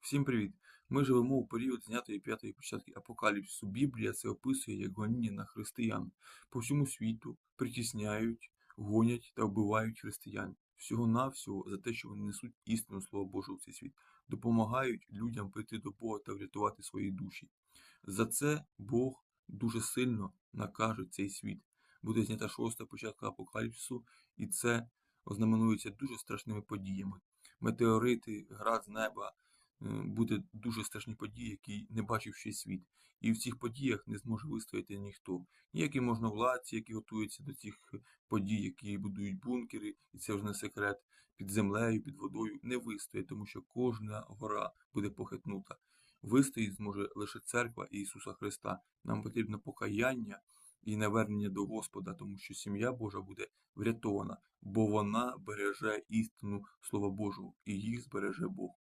Всім привіт! Ми живемо у період знятої п'ятої початки апокаліпсису. Біблія це описує як гоніння на християн. По всьому світу притісняють, гонять та вбивають християн. Всього-навсього за те, що вони несуть істину Слова Божого в цей світ, допомагають людям прийти до Бога та врятувати свої душі. За це Бог дуже сильно накаже цей світ. Буде знята шоста початка апокаліпсису, і це ознаменується дуже страшними подіями. Метеорити, град з неба, буде дуже страшні події, які не бачив ще світ. І в цих подіях не зможе вистояти ніхто. Ніякі можновладці, які готуються до цих подій, які будують бункери, і це вже не секрет, під землею, під водою, не вистоять, тому що кожна гора буде похитнута. Вистоїть зможе лише церква Ісуса Христа. Нам потрібно покаяння і навернення до Господа, тому що сім'я Божа буде врятована, бо вона береже істину Слова Божого, і їх збереже Бог.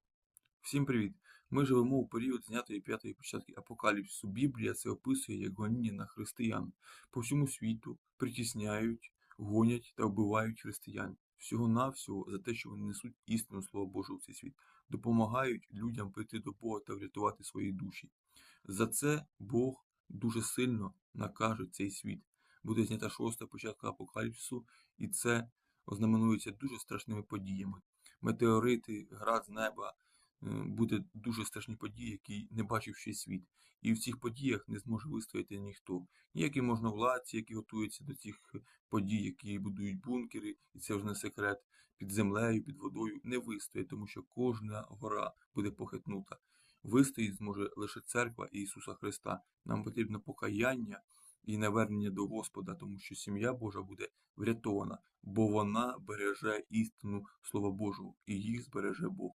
Всім привіт! Ми живемо у період знятої п'ятої початки апокаліпсису. Біблія це описує як гоніння на християн. По всьому світу притісняють, гонять та вбивають християн. Всього-навсього за те, що вони несуть істину Слова Божого в цей світ, допомагають людям прийти до Бога та врятувати свої душі. За це Бог дуже сильно накаже цей світ. Буде знята шоста початка апокаліпсису, і це ознаменується дуже страшними подіями. Метеорити, град з неба, буде дуже страшні події, які не бачив ще світ. І в цих подіях не зможе вистояти ніхто. Ніякі можновладці, які готуються до цих подій, які будують бункери, і це вже не секрет, під землею, під водою, не вистоять, тому що кожна гора буде похитнута. Вистоїть зможе лише церква Ісуса Христа. Нам потрібно покаяння і навернення до Господа, тому що сім'я Божа буде врятована, бо вона береже істину Слова Божого, і їх збереже Бог.